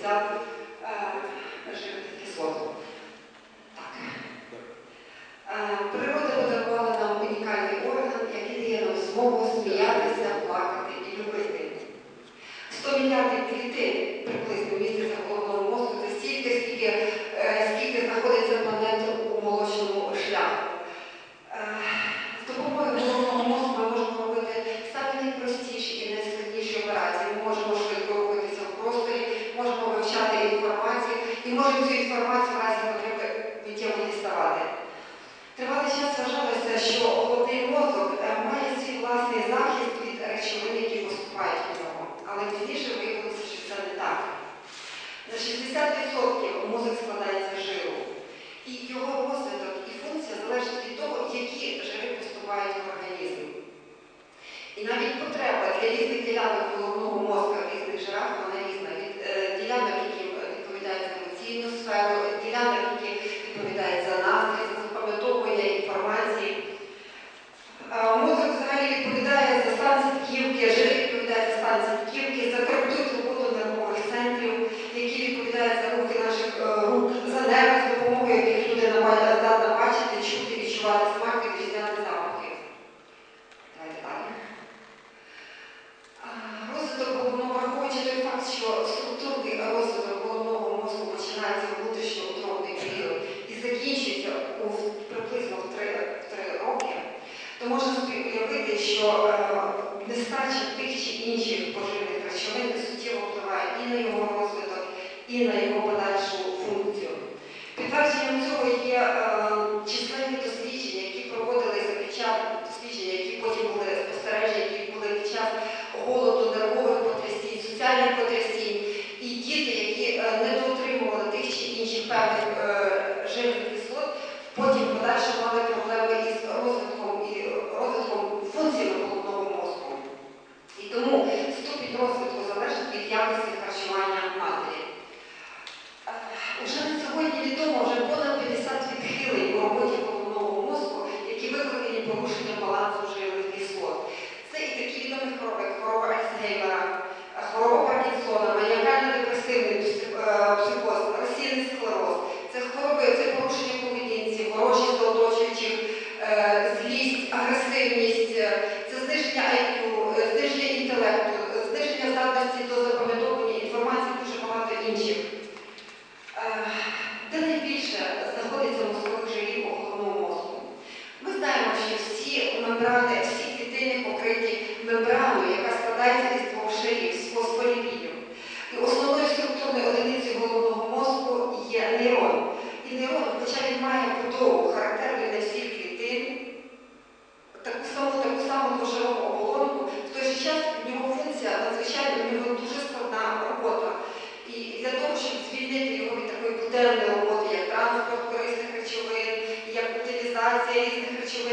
utilizzati fazer escritivo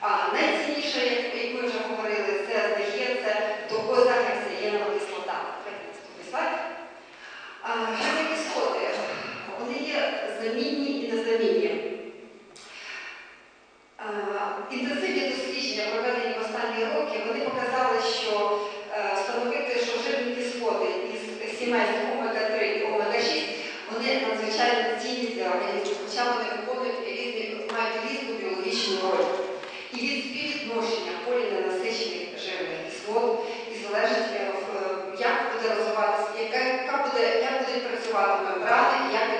А найцінніше, як ми вже говорили, працювати вибрати, як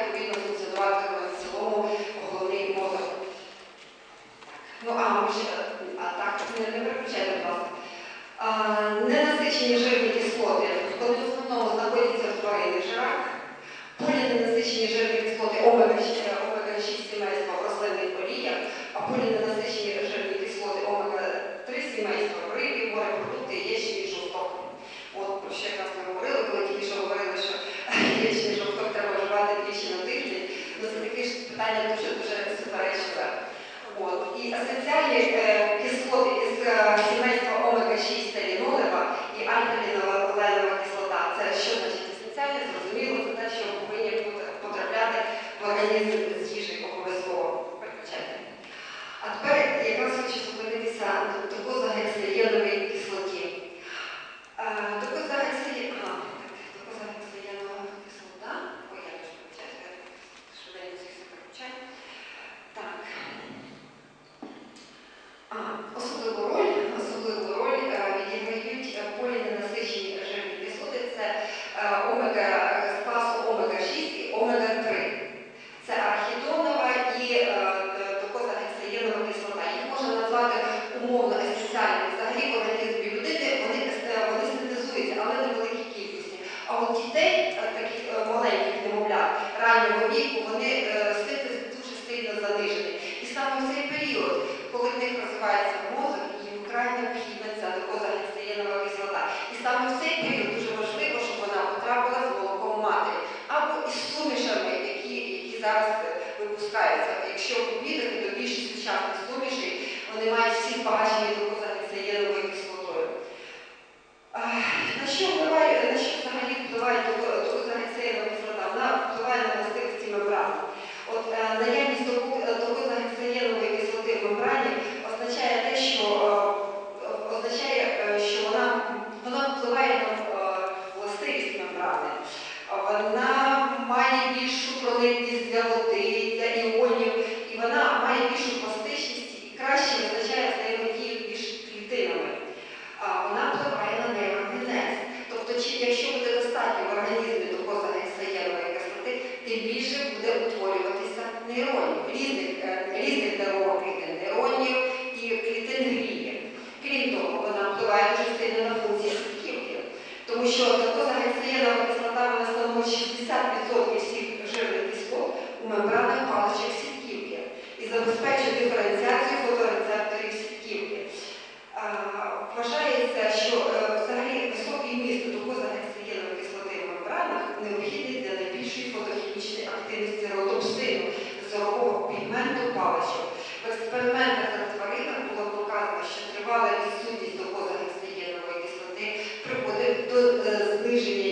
Е, кислоти із е, сімейства омега-6 та лінолева і альфа-лінолева usually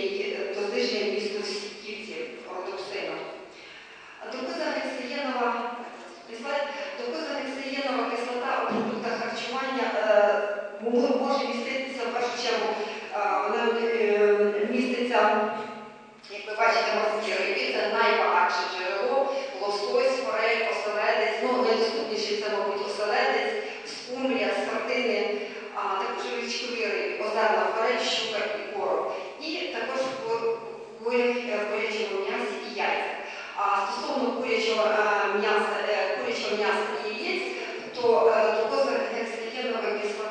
если есть, то глюкоза, как стихия, много кислоты,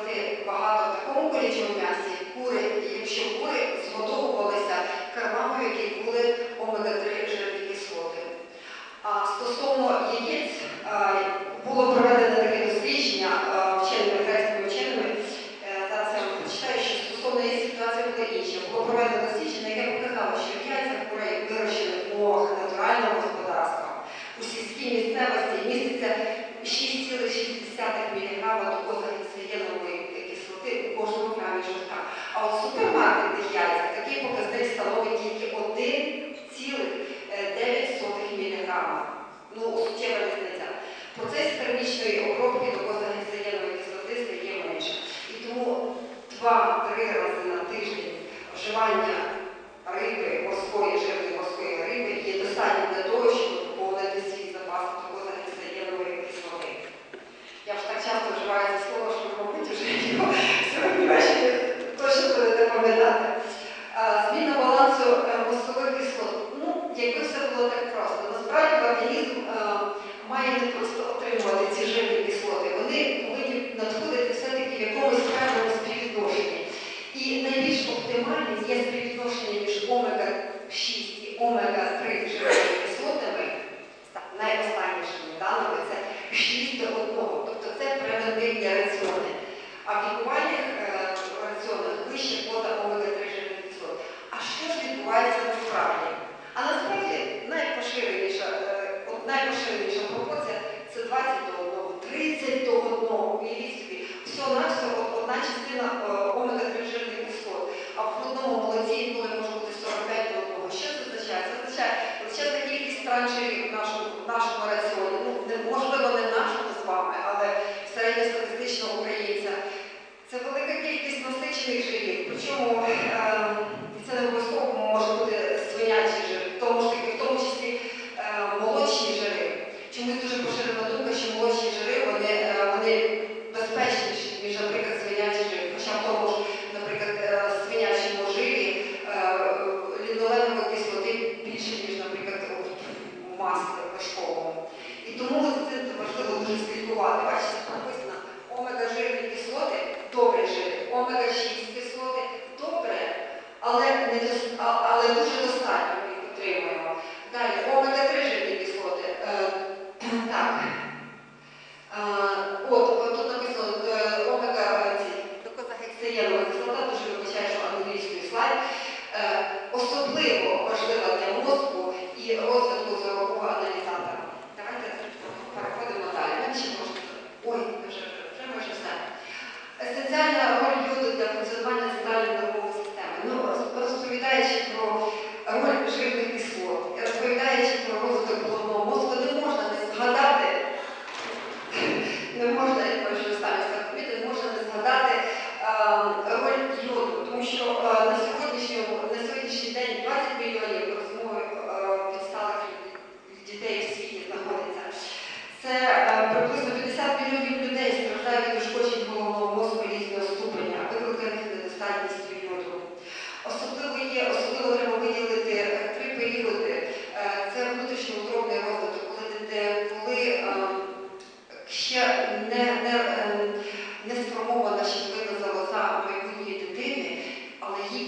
omega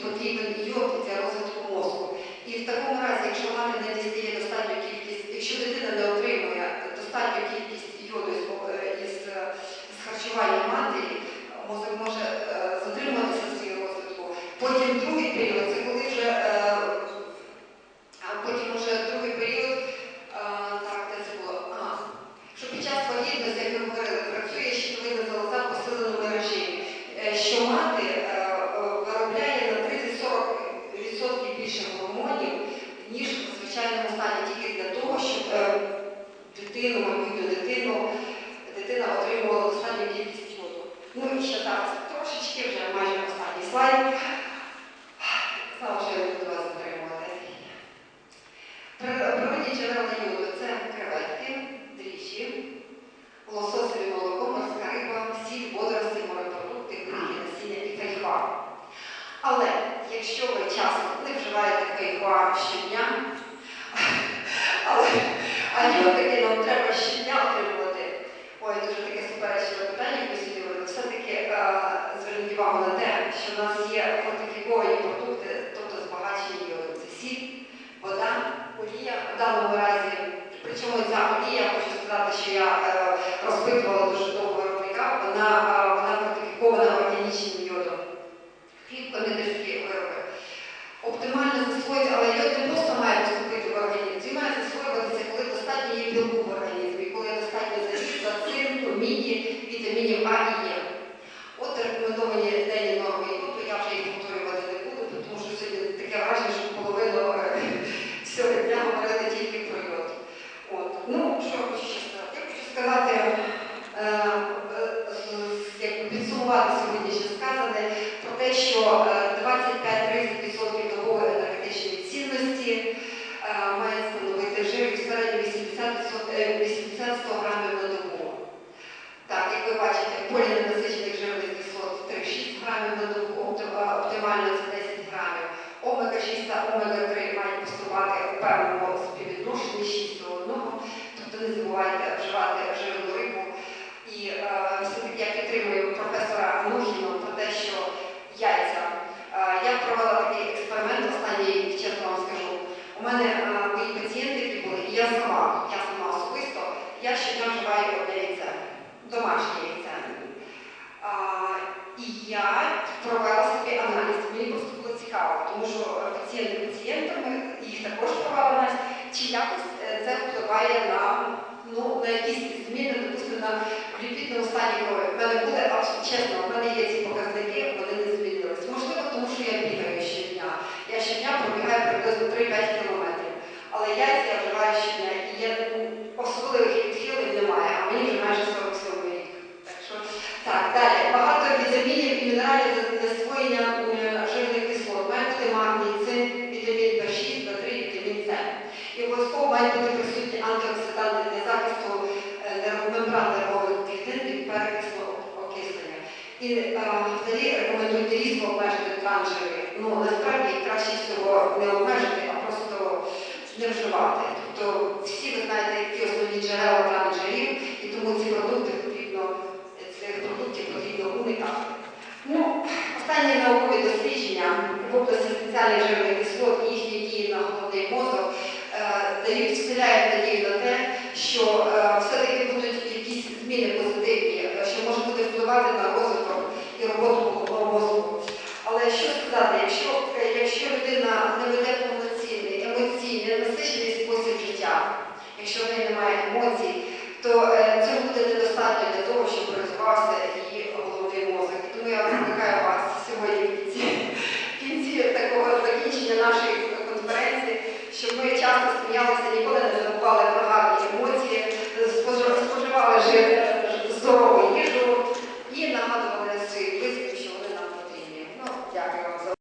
потрібен йод для розвитку мозку. І в такому разі, якщо мати не дістає достатньо кількість, якщо дитина не отримує достатньо кількість. коментувати сьогодні, ще сказане про те, що. Е, tierra deixou.